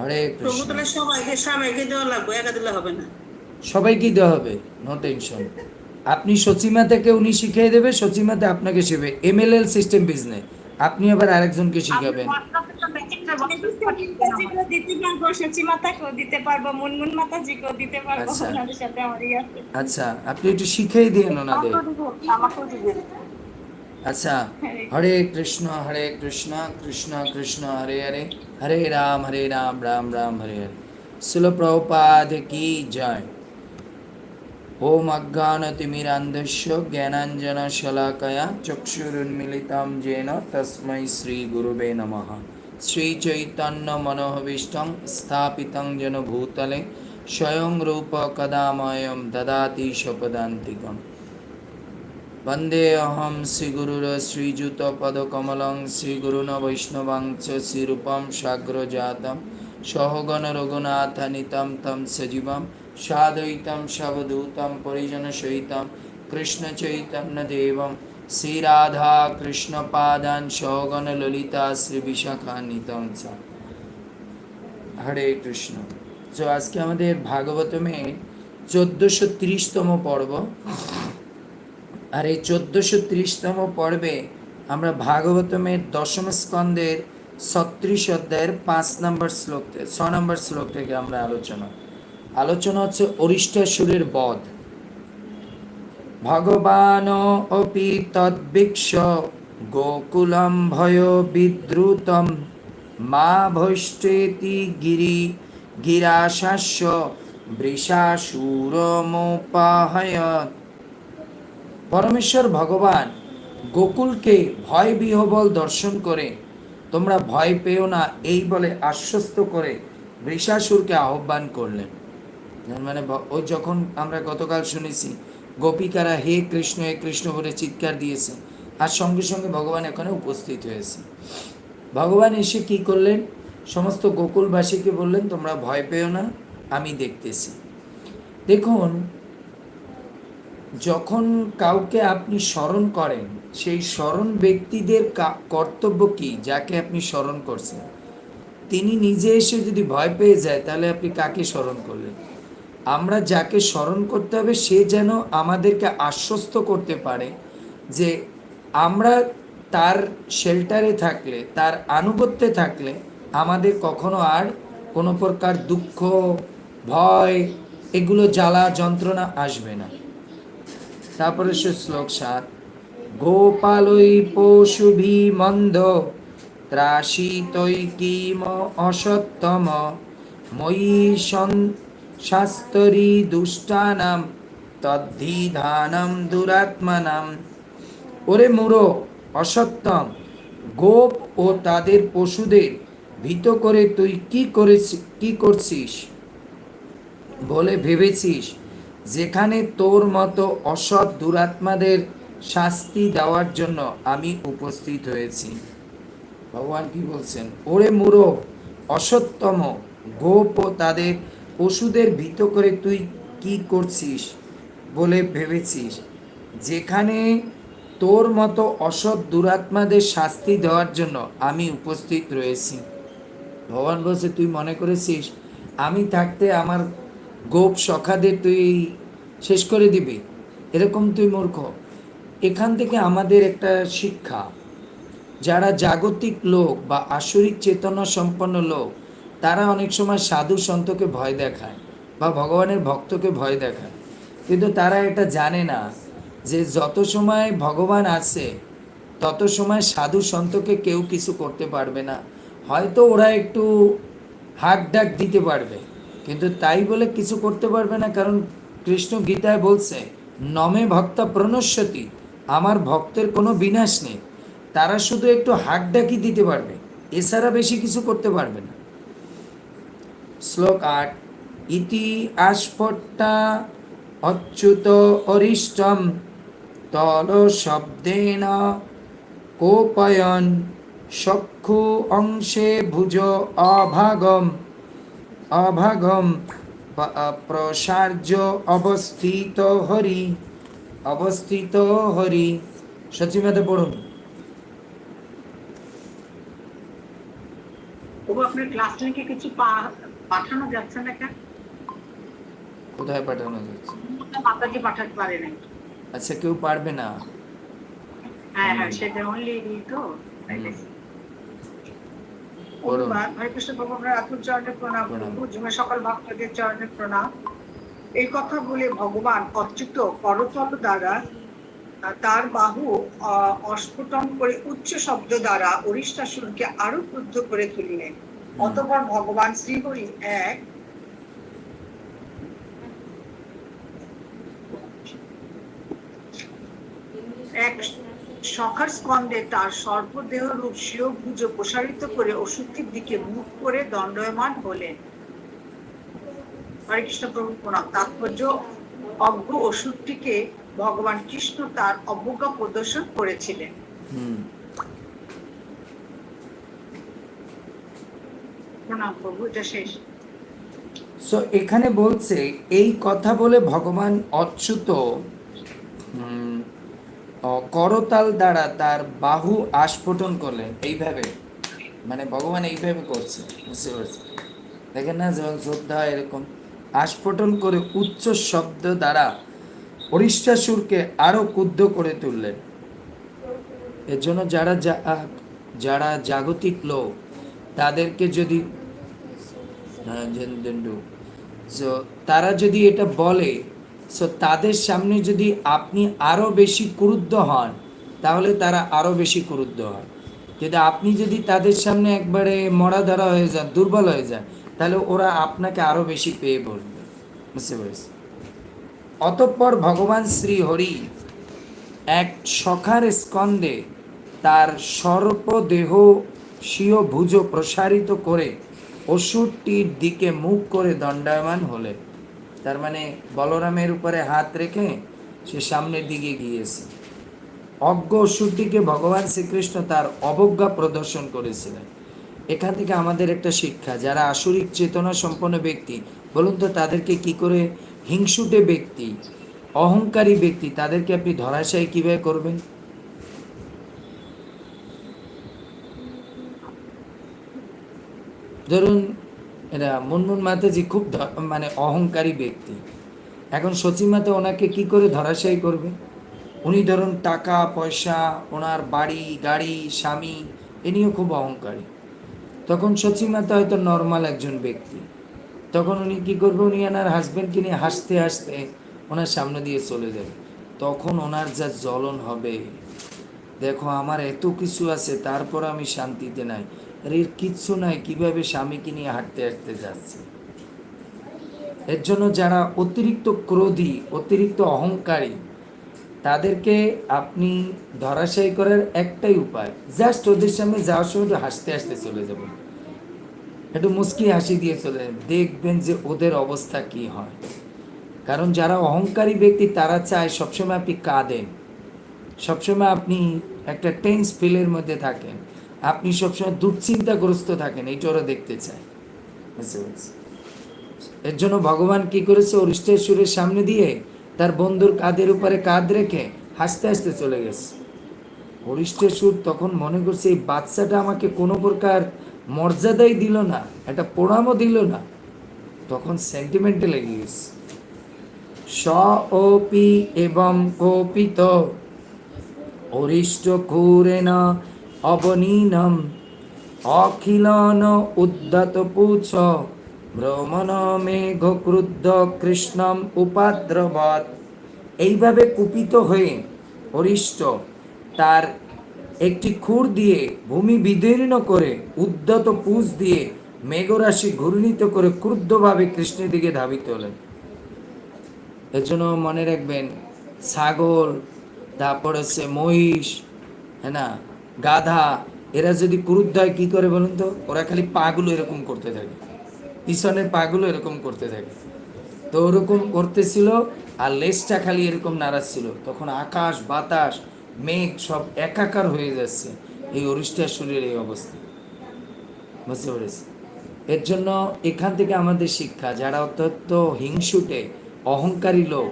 হরে কৃষ্ণ। সবাইকে সবাইকে দেওয়া লাগবে একা দিলে হবে না। সবাইকেই দেওয়া হবে নো টেনশন আপনি সচিমাতাকে উনি শিখিয়ে দেবে সচিমাতে আপনাকে শিখবে। এমএলএল সিস্টেম বিজনেস আপনি আবার আরেকজনকে শিখাবেন। আচ্ছা। আচ্ছা আপনি একটু শিখিয়ে দিন ওনাদের। আচ্ছা হরে কৃষ্ণ হরে কৃষ্ণ কৃষ্ণ কৃষ্ণ হরে হরে। হরে রাম হরে রাম রাম রাম, হরে হরে। শিল প্রভুপাদ কি জয়? ওম অজ্ঞানতিমিরান্ধস্য জ্ঞানাঞ্জন শলাকয়া চক্ষুরুন্মিলিতম যেন তস্मै শ্রী গুরুবে নমঃ। শ্রী চৈতন্য মনোহবিষ্টং স্থাপিতং যেন ভূতলে স্বয়ং রূপ কদাময়ম দদাতি স্বপদান্তিকম। वन्दे अहं श्रीगुरुर श्रीयुतपदकमलं श्रीगुरुन् वैष्णवं च श्रीरूपं साग्रजातं सहगणरघुनाथनितं तं सजीवं साद्वैतं सवधूतं परिजनसहितं कृष्णचैतन्यदेवं श्रीराधाकृष्णपादान् सहगणललिता শ্রীবিশাখান্বিতং চ হরে কৃষ্ণ তো আজকে আমাদের ভাগবতমের চোদ্দোশো তিরিশতম পর্ব আর এই চোদ্দোশো ত্রিশতম পর্বে আমরা ভাগবতমের দশম স্কন্দের ছত্রিশ অধ্যায়ের পাঁচ নম্বর শ্লোক ছ নম্বর শ্লোক থেকে আমরা আলোচনা। আলোচনা হচ্ছে অরিষ্টাসুরের বধ। ভগবান অপি তদ্বিক্ষ গোকুলম ভয় বিদ্রুতম, মা ভৈষ্টেতি গিরি, গিরাশাস্য, বৃষাসুরমোপাহয়ত। পরমেশ্বর ভগবান গোকুলকে ভয় বিহবল দর্শন করে, তোমরা ভয় পেও না, এই বলে আশ্বস্ত করে বৃষাসুরকে আহ্বান করলেন। মানে ও যখন আমরা গতকাল শুনেছি, গোপিকারা হে কৃষ্ণ হে কৃষ্ণ বলে চিৎকার দিয়েছে, আর সঙ্গে সঙ্গে ভগবান এখানে উপস্থিত হয়েছে। ভগবান এসে কি করলেন? সমস্ত গোকুলবাসীকে বললেন, তোমরা ভয় পেও না, আমি দেখতেছি। দেখুন যখন কাউকে আপনি স্মরণ করেন, সেই স্মরণ ব্যক্তিদের কর্তব্য কি যাকে আপনি স্মরণ করছেন? তিনি নিজে এসে যদি ভয় পেয়ে যায়, তাহলে আপনি কাকে স্মরণ করলেন? আমরা যাকে স্মরণ করতে হবে, সে যেন আমাদেরকে আশ্বস্ত করতে পারে যে আমরা তার শেল্টারে থাকলে, তার আনুগত্যে থাকলে আমাদের কখনো আর কোনো প্রকার দুঃখ, ভয়, এগুলো জ্বালা, যন্ত্রণা আসবে না। তারপরে সে শ্লোক সাত। গোপালই পশুভি মন্দ, ত্রাসিতই কিম অসত্তম। ময়ী সন শাস্তরি দুষ্টানাম, তদ্ধিধানম দুরাত্মানাম। ওরে মুরো অসত্তম, গোপ ও তাদের পশুদের ভীত করে তুই কি করেছি কি করছিস? বলে ভেবেছিস যেখানে তোর মতো অসৎ দুরাত্মাদের শাস্তি দেওয়ার জন্য আমি উপস্থিত হয়েছি। ভগবান কি বলছেন? ওরে মুরো অসত্তম গোপ ও তাদের পশুদের ভীত করে তুই কি করছিস বলে ভেবেছিস? যেখানে তোর মতো অসৎ দুরাত্মাদের শাস্তি দেওয়ার জন্য আমি উপস্থিত রয়েছি। ভগবান বলছে, তুই মনে করেছিস, আমি থাকতে আমার গোপ সখাদের তুই শেষ করে দিবি। এরকম তুই মূর্খ। এখান থেকে আমাদের একটা শিক্ষা। যারা জাগতিক লোক বা আসরিক চেতনা সম্পন্ন লোক, তারা অনেক সময় সাধু সন্তকে ভয় দেখায় বা ভগবানের ভক্তকে ভয় দেখায়। কিন্তু তারা এটা জানে না যে যত সময় ভগবান আছে, তত সময় সাধু সন্তকে কেউ কিছু করতে পারবে না। হয়তো ওরা একটু হাক ডাক দিতে পারবে, কিন্তু তাই বলে কিছু করতে পারবে না, কারণ কৃষ্ণ গীতায় বলছে, নমে ভক্তা প্রণস্যতি আমার ভক্তের কোনো বিনাশ নেই। তারা শুধু একটু হাক ডাকি দিতে পারবে, এছাড়া বেশি কিছু করতে পারবে না। শ্লোক আট, ইতি আস্ফট্টা অচ্যুত অরিষ্টম, তল শব্দেন কোপয়ন চক্ষু অংশে ভুজ অভাগম অভাগম প্রসার্য অবস্থিত হরি অবস্থিত হরি। সচিমাতে পড়ুন। আপনার ক্লাস কিছু পাঠানো যাচ্ছে না কেন? কোথায় পাঠানো যাচ্ছে? মাতাজি পাঠাতে পারে আচ্ছা কেউ পারবে না। হ্যাঁ হ্যাঁ সেটা অনলি তো প্রভু আপনার চরণে প্রণাম প্রণাম। জুমে সকল ভক্তদের চরণে প্রণাম। এই কথা বলে ভগবান অচ্যুত করতল দ্বারা তার বাহু অস্ফুটন করে উচ্চ শব্দ দ্বারা অরিষ্টাসুরকে আরও ক্রুদ্ধ করে তুললেন। অতঃপর ভগবান শ্রীহরি এক সখার স্কন্ধে তার সর্বদেহ রূপ স্বীয় ভুজ প্রসারিত করে অসুক্তির দিকে মুখ করে দণ্ডয়মান হলেন। হরে কৃষ্ণ প্রভু প্রণাম। তাৎপর্য অজ্ঞ অসুরটিকে ভগবান কৃষ্ণ তার অবজ্ঞা প্রদর্শন করেছিলেন। প্রণাম প্রভু এটা শেষ। সো এখানে বলছে এই কথা বলে ভগবান অচ্যুত। করতাল দ্বারা তার বাহু আস্ফোটন করলেন। এইভাবে। মানে ভগবান এইভাবে করছে। বুঝতে পারছি দেখেন না যেমন শ্রদ্ধা এরকম আস্ফোটন করে উচ্চ শব্দ দ্বারা অরিষ্টাসুরকে আরও কুদ্ধ করে তুললেন। এর জন্য যারা যারা জাগতিক লোক, তাদেরকে যদি তারা যদি এটা বলে সো তাদের সামনে যদি আপনি আরও বেশি ক্রুদ্ধ হন, তাহলে তারা আরও বেশি ক্রুদ্ধ হয়। যদি আপনি যদি তাদের সামনে একবারে মরা ধরা হয়ে যান, দুর্বল হয়ে যান, তাহলে ওরা আপনাকে আরও বেশি পেয়ে বলবে বুঝতে পেরেছি অতঃপর ভগবান শ্রী হরি এক সখার স্কন্ধে তার সর্পদেহ স্বীয় ভুজ প্রসারিত করে অসুরটির দিকে মুখ করে দণ্ডায়মান হলেন। তার মানে বলরামের উপরে হাত রেখে সে সামনের দিকে গিয়েছে। অজ্ঞ অসুরটিকে ভগবান শ্রীকৃষ্ণ তার অবজ্ঞা প্রদর্শন করেছিলেন। এখান থেকে আমাদের একটা শিক্ষা, যারা আসরিক চেতনা সম্পন্ন ব্যক্তি, বলুন তো তাদেরকে কি করে? হিংসুটে ব্যক্তি, অহংকারী ব্যক্তি, তাদেরকে আপনি ধরাশায়ী কীভাবে করবেন? ধরুন এরা মুনমুন মাতাজি খুব মানে অহংকারী ব্যক্তি। এখন সচিমাতা ওনাকে কি করে ধরাশায়ী করবে? উনি ধরুন টাকা, পয়সা, ওনার বাড়ি, গাড়ি, স্বামী, এ নিয়েও খুব অহংকারী। তখন সচিমাতা হয়তো নর্মাল একজন ব্যক্তি। তখন উনি কি করবে? উনি ওনার হাজব্যান্ডকে নিয়ে হাসতে হাসতে ওনার সামনে দিয়ে চলে যাবে। তখন ওনার যা জ্বলন হবে, দেখো আমার এত কিছু আছে, তারপর আমি শান্তিতে নাই। এর কিচ্ছু নাই, কীভাবে স্বামীকে নিয়ে হাঁটতে হাঁটতে যাচ্ছে? এর জন্য যারা অতিরিক্ত ক্রোধী, অতিরিক্ত অহংকারী, তাদেরকে আপনি ধরাশায়ী করার একটাই উপায় জাস্ট ওদের সামনে যাওয়ার সময় হাসতে হাসতে চলে যাবেন। একটু মুস্কি হাসি দিয়ে চলে যাবেন, দেখবেন যে ওদের অবস্থা কি হয়। কারণ যারা অহংকারী ব্যক্তি, তারা চায় সবসময় আপনি কাঁদেন, সবসময় আপনি একটা টেন্স ফিলের মধ্যে থাকেন। আপনি সবসময় দুশ্চিন্তাগ্রস্ত থাকেন, এইটা ওরা দেখতে চায়? এর জন্য ভগবান কি করেছে? অরিষ্টেশ্বরের সামনে দিয়ে তার বন্ধুর কাঁধের উপরে কাঁধ রেখে হাসতে হাসতে চলে গেছে। অরিষ্টেশ্বর তখন মনে করছে, এই বাচ্চাটা আমাকে কোনো প্রকার মর্যাদাই দিল না, একটা প্রণামও দিল না। তখন সেন্টিমেন্টে লেগে গেছে। স ওপি এবং কোপিত অরিষ্ট কুরেন অবনীনম। অখিলন উদ্যত পুছ। ভ্রমণ মেঘ ক্রুদ্ধ কৃষ্ণম উপাদ্রবৎ। এইভাবে কুপিত হয়ে অরিষ্ট তার একটি খুর দিয়ে ভূমি বিদীর্ণ করে উদ্যত পুষ দিয়ে মেঘরাশি ঘূর্ণিত করে ক্রুদ্ধভাবে কৃষ্ণের দিকে ধাবিত হলেন। এর জন্য মনে রাখবেন ছাগল তারপর হচ্ছে মহিষ হ্যাঁ না? গাধা, এরা যদি ক্রুদ্ধ হয় কী করে বলুন তো? ওরা খালি পাগুলো এরকম করতে থাকে। পিছনের পাগুলো এরকম করতে থাকে। তো ওরকম করতেছিল আর লেজটা খালি এরকম নাড়াচ্ছিল। তখন আকাশ, বাতাস, মেঘ সব একাকার হয়ে যাচ্ছে এই অরিষ্টাসুরের এই অবস্থা। বুঝতে পেরেছি এর জন্য এখান থেকে আমাদের শিক্ষা, যারা অত্যন্ত হিংসুটে, অহংকারী লোক,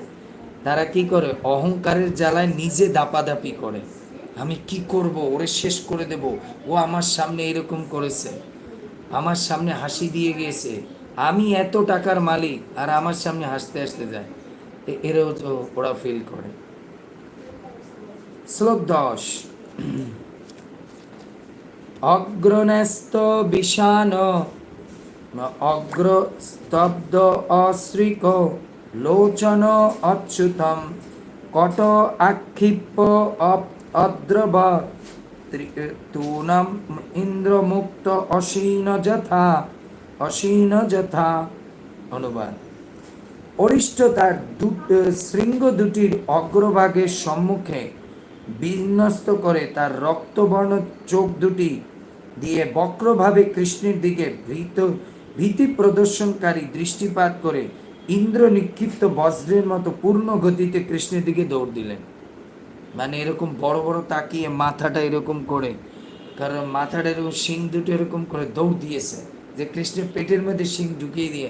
তারা কি করে? অহংকারের জ্বালায় নিজে দাপাদাপি করে। আমি কি করব? ওরে শেষ করে দেব। ও আমার সামনে এরকম করেছে। আমার সামনে হাসি দিয়ে গিয়েছে। আমি এত টাকার মালিক, আর আমার সামনে হাসতে হাসতে যায়। এরাও তো ওরা ফিল করে। শ্লোক দশ। অগ্রন্যস্ত বিষান অগ্র স্তব্ধ অশ্রিক, লোচন অচ্যুতম, কট আক্ষিপ্য অপ- অদ্রব তূনম ইন্দ্রমুক্ত অসীন যথা অসীন যথা। অনুবাদ। অরিষ্ট তার শৃঙ্গ দুটির অগ্রভাগের সম্মুখে বিন্যস্ত করে তার রক্তবর্ণ চোখ দুটি দিয়ে বক্রভাবে কৃষ্ণের দিকে ভীত, ভীতি প্রদর্শনকারী দৃষ্টিপাত করে ইন্দ্র নিক্ষিপ্ত বজ্রের মতো পূর্ণ গতিতে কৃষ্ণের দিকে দৌড় দিলেন। মানে এরকম বড় বড় তাকিয়ে মাথাটা এরকম করে, কারণ মাথাটা এরকম শিং দুটো এরকম করে দৌড় দিয়েছে যে কৃষ্ণের পেটের মধ্যে শিং ঢুকিয়ে দিয়ে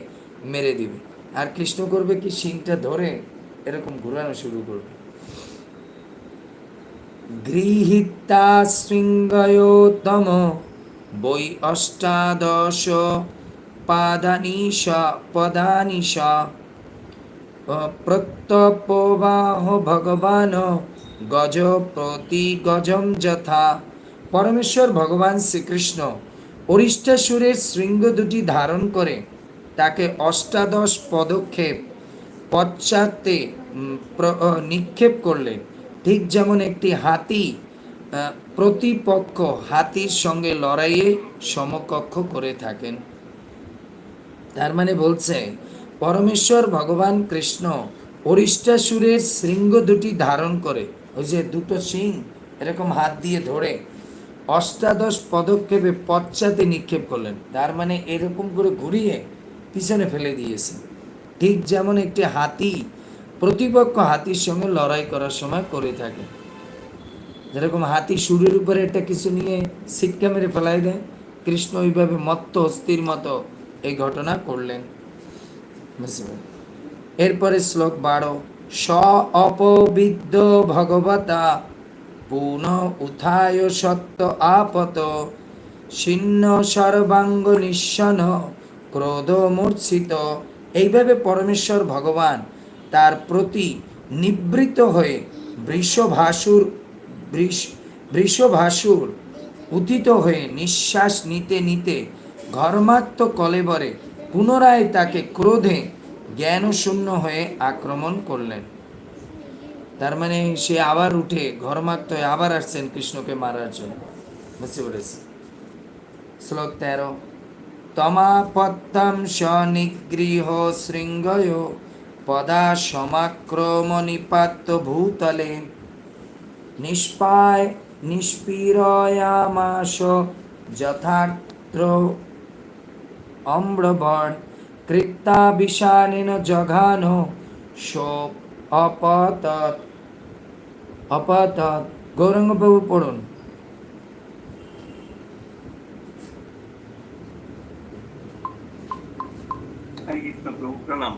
মেরে দিবে। আর কৃষ্ণ করবে কি শিংটা ধরে এরকম ঘুরানো শুরু করবে। গৃহীতা শৃঙ্গয়োত্তম বৈ অষ্টাদশ পাদানিশ পদানিশ প্রত্যপবাহ ভগবান গজ প্রতি গজম যথা। পরমেশ্বর ভগবান শ্রীকৃষ্ণ অরিষ্টাসুরের শৃঙ্গ দুটি ধারণ করে তাকে অষ্টাদশ পদক্ষেপ পশ্চাতে নিক্ষেপ করলেন ঠিক যেমন একটি হাতি প্রতিপক্ষ হাতির সঙ্গে লড়াইয়ে সমকক্ষ করে থাকেন। তার মানে বলছে, পরমেশ্বর ভগবান কৃষ্ণ অরিষ্টাসুরের শৃঙ্গ দুটি ধারণ করে ওই যে দুটো সিং এরকম হাত দিয়ে ধরে অষ্টাদশ পদক্ষেপে পশ্চাতে নিক্ষেপ করলেন। তার মানে এরকম করে ঘুরিয়ে পিছনে ফেলে দিয়েছে। ঠিক যেমন একটি হাতি, প্রতিপক্ষ হাতির সঙ্গে লড়াই করার সময় করে থাকে। যেরকম হাতি সুরের উপরে একটা কিছু নিয়ে সিটকা মেরে ফেলাই দেয়, কৃষ্ণ ওইভাবে মত্ত, অস্থির মতো এই ঘটনা করলেন। এরপরে শ্লোক বারো অপবিদ্য ভগবতা পুন উথায় সত্য আপত, ছিন্ন সর্বাঙ্গ নিঃসন ক্রোধ মূর্ছিত এইভাবে পরমেশ্বর ভগবান তার প্রতি নিবৃত হয়ে বৃষভাসুর, বৃষ, বৃষভাসুর উথিত হয়ে নিঃশ্বাস নিতে নিতে ঘর্মাত্ম কলেবরে পুনরায় তাকে ক্রোধে জ্ঞানশূন্য হয়ে আক্রমণ করলেন। তার মানে সে আবার উঠে ঘর্মাক্ত হয়ে আবার আসছেন কৃষ্ণকে মারার জন্য। বুঝতে পেরেছি শ্লোক তেরো। তমাপত্তম স্বনিগৃহ শৃঙ্গয় পদা সমাক্রম নিপাত্ত ভূতলে। নিষ্পায় নিষ্পীরয়ামাস যথার্থ অম্রবর কৃত্তা বিষানেন জঘান শোক গৌরঙ্গবাবু পড়ুন। প্রণাম।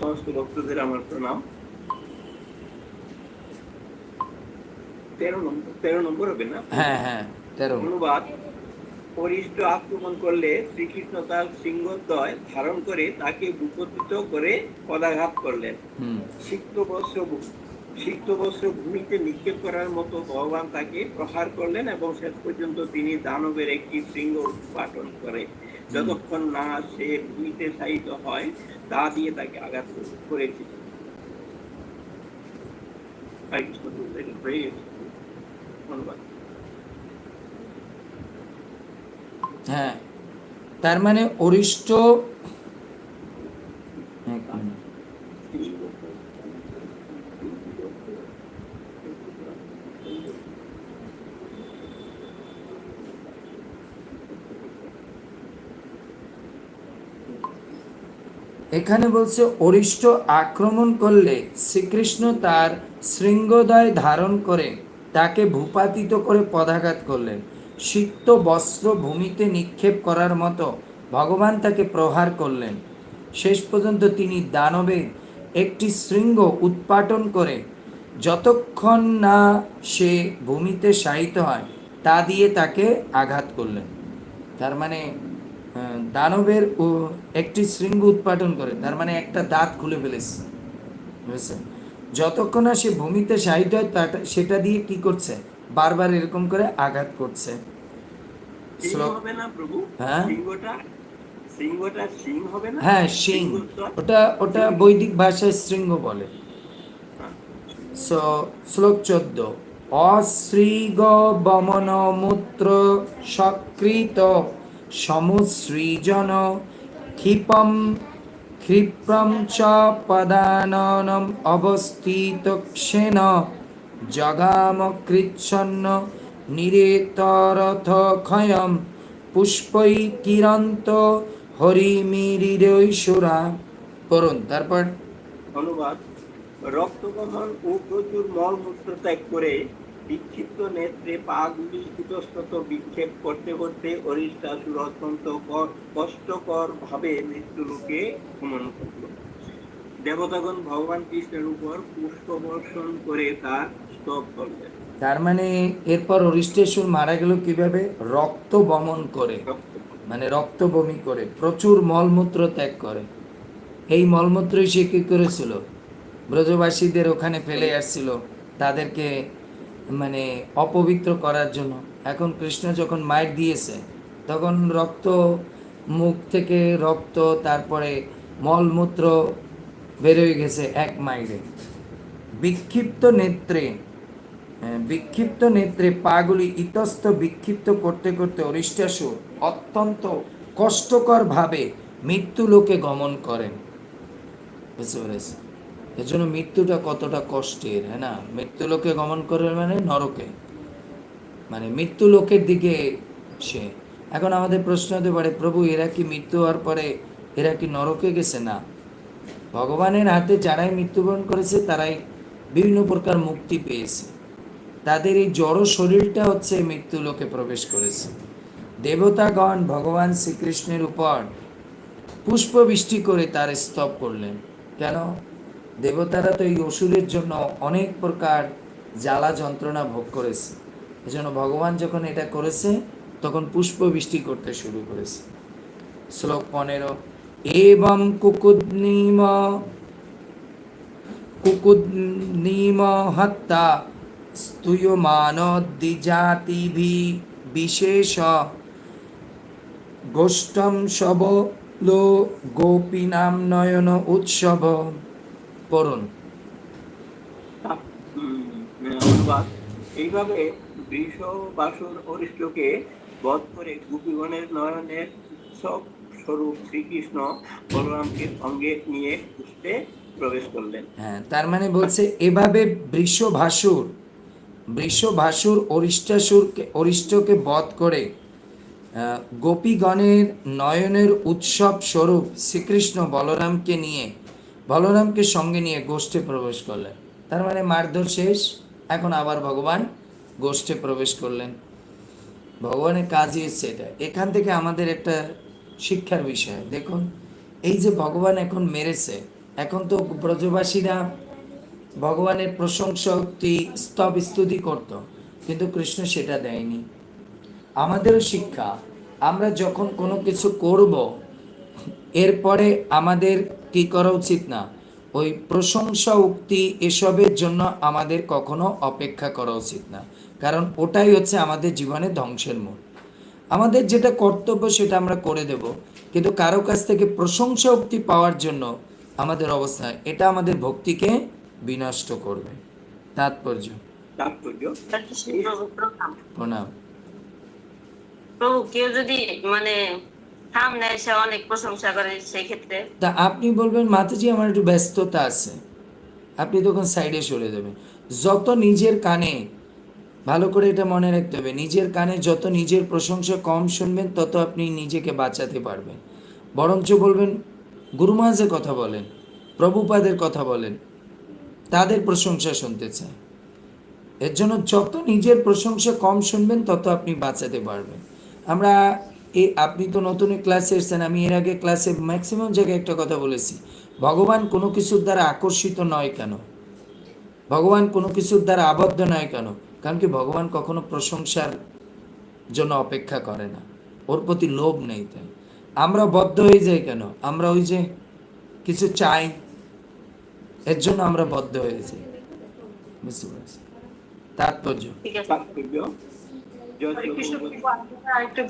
সমস্ত ভক্তদের আমার প্রণাম। তেরো নম্বর তেরো নম্বর হবে না? হ্যাঁ হ্যাঁ তেরো। অনুবাদ অরিষ্ট আক্রমণ করলে শ্রীকৃষ্ণ তার সিংহদ্বয় ধারণ করে তাকে ভূপতিত করে পদাঘাত করলেন। সিক্ত বস্ত্র সিক্ত বস্ত্র ভূমিতে নিক্ষেপ করার মতো ভগবান তাকে প্রহার করলেন এবং শেষ পর্যন্ত তিনি দানবের একটি শৃঙ্গ উৎপাদন করে। যতক্ষণ না সে ভূমিতে শায়িত হয় তা দিয়ে তাকে আঘাত করেছিল ধন্যবাদ। হ্যাঁ। তার মানে অরিষ্ট এখানে বলছে, অরিষ্ট আক্রমণ করলে শ্রীকৃষ্ণ তার শৃঙ্গদয় ধারণ করে তাকে ভূপাতিত করে পদাঘাত করলেন। সিক্ত বস্ত্র ভূমিতে নিক্ষেপ করার মতো ভগবান তাকে প্রহার করলেন। শেষ পর্যন্ত তিনি দানবের একটি শৃঙ্গ উৎপাটন করে যতক্ষণ না সে ভূমিতে শায়িত হয়, তা দিয়ে তাকে আঘাত করলেন। তার মানে দানবের একটি শৃঙ্গ উৎপাদন করে, তার মানে একটা দাঁত খুলে ফেলেছে। বুঝেছেন? যতক্ষণ না সে ভূমিতে সাহিত হয় সেটা দিয়ে কি করছে? বারবার এরকম করে আঘাত করছে। হ্যাঁ? সিং হ্যাঁ সিং। ওটা ওটা বৈদিক ভাষায় শৃঙ্গ বলে। সো শ্লোক চোদ্দ। অশ্রীগ বমন মূত্র সকৃত সমশ্রীজন ক্ষিপম ক্ষিপ্রম চ পদাননম অবস্থিত ক্ষেন জগাম কৃচ্ছন্ন নিরেতরথ ক্ষয়ম পুষ্পৈ কিরন্ত হরিমিরিরৈশুরা। করুন তারপর। অনুবাদ রক্তগমন ও প্রচুর মলমূত্র ত্যাগ করে বিক্ষিপ্ত নেত্রে পাগুলি ইতস্তত বিক্ষেপ করতে করতে অরিষ্টাসুর অত্যন্ত কষ্টকর ভাবে মৃত্যুলোকে গমন করল। দেবতাগণ ভগবান কৃষ্ণের উপর পুষ্প বর্ষণ করে তার তার মানে এরপর অরিষ্টেশ্বর মারা গেল কীভাবে? রক্ত বমন করে। মানে রক্ত বমি করে। প্রচুর মলমূত্র ত্যাগ করে। এই মলমূত্রই সে কী করেছিল? ব্রজবাসীদের ওখানে ফেলে আসছিল তাদেরকে মানে অপবিত্র করার জন্য। এখন কৃষ্ণ যখন মায়ের দিয়েছে, তখন রক্ত মুখ থেকে রক্ত, তারপরে মলমূত্র বেরোয় গেছে এক মাইলে। বিক্ষিপ্ত নেত্রে বিক্ষিপ্ত নেত্রে পাগুলি ইতস্ত বিক্ষিপ্ত করতে করতে অরিষ্টাসুর অত্যন্ত কষ্টকর ভাবে মৃত্যু লোকে গমন করেন। বুঝতে পেরেছি এর জন্য মৃত্যুটা কতটা কষ্টের হ্যাঁ না? মৃত্যু লোকে গমন করে মানে নরকে। মানে মৃত্যু লোকের দিকে সে। এখন আমাদের প্রশ্ন হতে পারে, প্রভু, এরা কি মৃত্যু হওয়ার পরে এরা কি নরকে গেছে? না। ভগবানের হাতে যারাই মৃত্যুবরণ করেছে, তারাই বিভিন্ন প্রকার মুক্তি পেয়েছে। তাদের এই জড় শরীরটা হচ্ছে মৃত্যু লোকে প্রবেশ করেছে। দেবতাগণ ভগবান শ্রীকৃষ্ণের উপর পুষ্প বৃষ্টি করে তার স্তব করলেন। কেন? দেবতারা তো এই অসুরের জন্য অনেক প্রকার জ্বালা যন্ত্রণা ভোগ করেছে। এজন্য ভগবান যখন এটা করেছে, তখন পুষ্প বৃষ্টি করতে শুরু করেছে। শ্লোক পনেরো, এবং কুকুদ্নিম কুকুদ্নিম হত্যা স্তূয়মান দ্বিজাতিভি বিশেষ। গোষ্ঠম সব লো গোপীনাম নয়ন উৎসব। পড়ুন। অনুবাদ এইভাবে বৃষ বাসুর অরিষ্টকে বধ করে গোপীগণের নয়নের সব স্বরূপ শ্রীকৃষ্ণ বলরামকে সঙ্গে নিয়ে পুষ্পে প্রবেশ করলেন। হ্যাঁ তার মানে বলছে এভাবে বৃষ ভাসুর বৃষ ভাসুর অরিষ্টাসুরকে অরিষ্টকে বধ করে গোপীগণের নয়নের উৎসব স্বরূপ শ্রীকৃষ্ণ বলরামকে নিয়ে, বলরামকে সঙ্গে নিয়ে গোষ্ঠে প্রবেশ করলেন। তার মানে মারধর শেষ, এখন আবার ভগবান গোষ্ঠে প্রবেশ করলেন। ভগবানের কাজই হচ্ছে এটা। এখান থেকে আমাদের একটা শিক্ষার বিষয়। দেখুন, এই যে ভগবান এখন মেরেছে, এখন তো ব্রজবাসীরা ভগবানের প্রশংসক্তি স্তব, স্তুতি করত, কিন্তু কৃষ্ণ সেটা দেয়নি। আমাদেরও শিক্ষা, আমরা যখন কোনো কিছু করব, এরপরে আমাদের কি করা উচিত না? ওই প্রশংসা উক্তি এসবের জন্য আমাদের কখনো অপেক্ষা করা উচিত না, কারণ ওটাই হচ্ছে আমাদের জীবনে ধ্বংসের মূল আমাদের যেটা কর্তব্য, সেটা আমরা করে দেব, কিন্তু কারও কাছ থেকে প্রশংসা উক্তি পাওয়ার জন্য আমাদের অবস্থা, এটা আমাদের ভক্তিকে বিনষ্ট করবে। তাৎপর্য? প্রণাম। প্রণাম। প্রভু কেউ যদি মানে সামনে এসে অনেক প্রশংসা করে সেই ক্ষেত্রে তা আপনি বলবেন মাতাজি আমার একটু ব্যস্ততা আছে। আপনি তখন সাইডে সরে যাবেন। যত নিজের কানে ভালো করে এটা মনে রাখতে হবে নিজের কানে যত নিজের প্রশংসা কম শুনবেন তত আপনি নিজেকে বাঁচাতে পারবেন। বরঞ্চ বলবেন গুরুমাজের কথা বলেন প্রভুপাদের কথা বলেন। তাদের প্রশংসা শুনতে চায় এর জন্য যত নিজের প্রশংসা কম শুনবেন, তত আপনি বাঁচাতে পারবেন। আমরা এই আপনি তো নতুন ক্লাসে এসেছেন, আমি এর আগে ক্লাসে ম্যাক্সিমাম জায়গায় একটা কথা বলেছি। ভগবান কোনো কিছুর দ্বারা আকর্ষিত নয় কেন? ভগবান কোনো কিছুর দ্বারা আবদ্ধ নয় কেন? কারণ কি ভগবান কখনো প্রশংসার জন্য অপেক্ষা করে না। ওর প্রতি লোভ নেই তাই। আমরা বদ্ধ হয়ে যাই কেন? আমরা ওই যে কিছু চাই এর জন্য আমরা বদ্ধ হয়ে যাই বুঝতে পারছি? তাৎপর্য।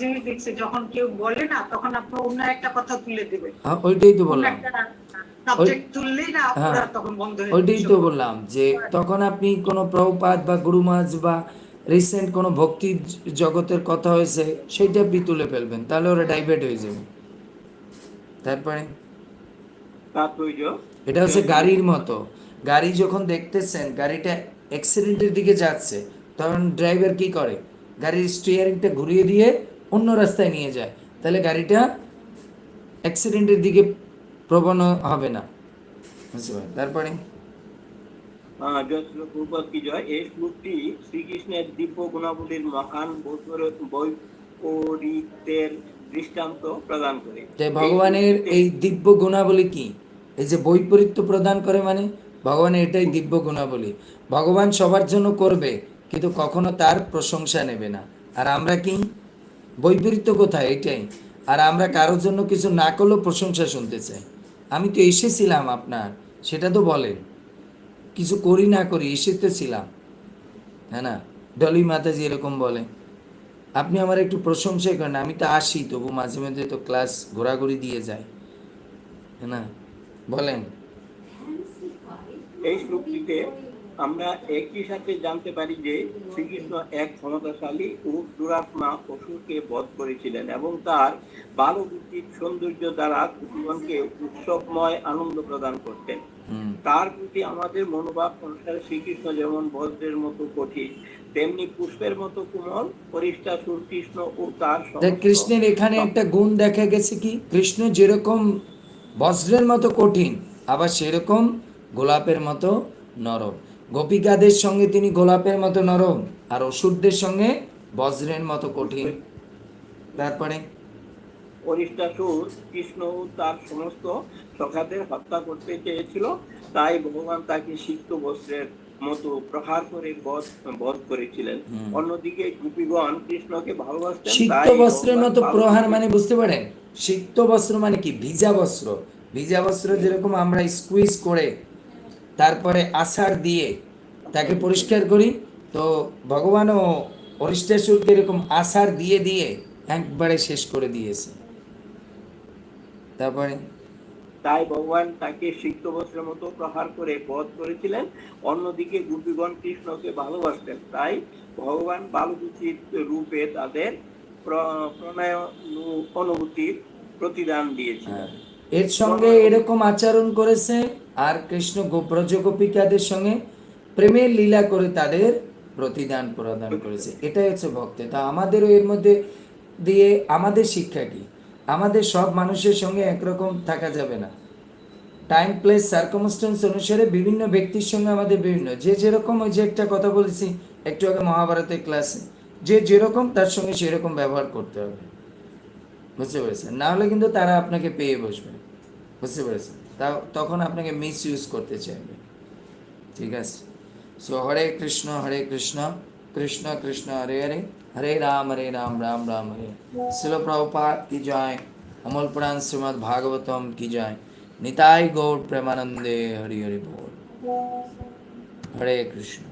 জিনিস দেখছি যখন কেউ বলে না তখন আপনার অন্য একটা কথা তুলে দেবে হ্যাঁ, ওইটাই তো বললাম। একটা সাবজেক্ট তুললেই না হ্যাঁ। ওরা তখন বন্ধ হয়ে ওইটাই তো বললাম যে তখন আপনি কোনো প্রভুপাত বা গুরুমাজ বা রিসেন্ট কোনো ভক্তি জগতের কথা হয়েছে সেইটা আপনি তুলে ফেলবেন তাহলে ওরা ডাইভার্ট হয়ে যাবে। তারপরে? তাৎপর্য? এটা হচ্ছে গাড়ির মতো। গাড়ি যখন দেখতেছেন গাড়িটা অ্যাক্সিডেন্টের দিকে যাচ্ছে তখন ড্রাইভার কি করে? গাড়ির স্টিয়ারিংটা ঘুরিয়ে দিয়ে অন্য রাস্তায় নিয়ে যায়। তাহলে গাড়িটা অ্যাক্সিডেন্টের দিকে প্রবণ হবে না। বুঝতে? তারপরে? কি জয়? এই শ্লোকটি শ্রীকৃষ্ণের দিব্য গুণাবলীর মহান বৈপর- বৈপরীত্যের দৃষ্টান্ত প্রদান করে। ভগবানের এই দিব্য গুণাবলী কি? এই যে বৈপরীত্য প্রদান করে মানে? ভগবানের এটাই দিব্য গুণাবলী। ভগবান সবার জন্য করবে, কিন্তু কখনো তার প্রশংসা নেবে না। আর আমরা কি? বৈপরীত্য কোথায়? এটাই। আর আমরা কারোর জন্য কিছু না করলেও প্রশংসা শুনতে চাই। আমি তো এসেছিলাম আপনার, সেটা তো বলেন। কিছু করি না করি এসে তো ছিলাম হ্যাঁ না? ডলি মাতাজি এরকম বলে। আপনি আমার একটু প্রশংসাই করেন, আমি তো আসি, তবু মাঝে মাঝে তো ক্লাস ঘোরাঘুরি দিয়ে যায় হ্যাঁ না? বলেন। এই শ্লোকটিতে আমরা একই সাথে জানতে পারি যে শ্রীকৃষ্ণ এক ক্ষমতাশালী ও দুরাত্মা অসুরকে বধ করেছিলেন এবং তার বাল বুদ্ধির সৌন্দর্য দ্বারা কুকুরগণকে উৎসবময় আনন্দ প্রদান করতেন। তার প্রতি আমাদের মনোভাব অনুসারে শ্রীকৃষ্ণ যেমন বজ্রের মতো কঠিন তেমনি পুষ্পের মতো কোমল পরিষ্টা কৃষ্ণ ও তার কৃষ্ণের এখানে একটা গুণ দেখা গেছে কি? কৃষ্ণ যেরকম বজ্রের মতো কঠিন আবার সেরকম গোলাপের মতো নরম। গোপিকাদের সঙ্গে তিনি গোলাপের মতো নরম আর অসুরদের সঙ্গে বজ্রের মতো কঠিন। তারপরে? অরিষ্টাসুর কৃষ্ণ তার সমস্ত সখাদের হত্যা করতে চেয়েছিল তাই ভগবান তাকে সিক্ত বস্ত্রের মতো প্রহার করে বধ বধ করেছিলেন। অন্যদিকে গোপীগণ কৃষ্ণকে ভালোবাসতেন সিক্ত বস্ত্রের মতো প্রহার মানে বুঝতে পারেন সিক্ত বস্ত্র মানে কি? ভিজা বস্ত্র। ভিজা বস্ত্র যেরকম আমরা স্কুইজ করে তারপরে আষাঢ় দিয়ে তাকে পরিষ্কার করি, তো ভগবানও অরিষ্টাসুরকে এরকম আষাঢ় দিয়ে দিয়ে একবারে শেষ করে দিয়েছে। তারপরে? তাই ভগবান তাকে সিক্ত বস্ত্রের মতো প্রহার করে বধ করেছিলেন, অন্যদিকে গোপীগণ কৃষ্ণকে ভালোবাসতেন। তাই ভগবান বালকুচিত রূপে তাদের প্রণয় প্রতিদান দিয়েছিলেন এর সঙ্গে এরকম আচরণ করেছে আর কৃষ্ণ ব্রজ গোপিকাদের সঙ্গে প্রেমের লীলা করে তাদের প্রতিদান প্রদান করেছে। এটাই হচ্ছে তা আমাদেরও এর মধ্যে দিয়ে আমাদের শিক্ষা কি? আমাদের সব মানুষের সঙ্গে একরকম থাকা যাবে না। টাইম প্লেস সার্কমস্টেন্স অনুসারে বিভিন্ন ব্যক্তির সঙ্গে আমাদের বিভিন্ন। যে যেরকম ওই যে একটা কথা বলেছি, একটু আগে মহাভারতের ক্লাসে যে যেরকম, তার সঙ্গে সেরকম ব্যবহার করতে হবে। বুঝতে পেরেছেন? না হলে কিন্তু তারা আপনাকে পেয়ে বসবে। বুঝতে পেরেছেন? তা তখন আপনাকে মিস ইউজ করতে চাইবে। ঠিক আছে? সো হরে কৃষ্ণ হরে কৃষ্ণ কৃষ্ণ কৃষ্ণ, হরে হরে হরে রাম হরে রাম রাম রাম, হরে শিল কি জয়? অমল পুরাণ শ্রীমদ ভাগবতম কি জয়? নিতাই গৌর প্রেমানন্দে হরি হরি বল। হরে কৃষ্ণ।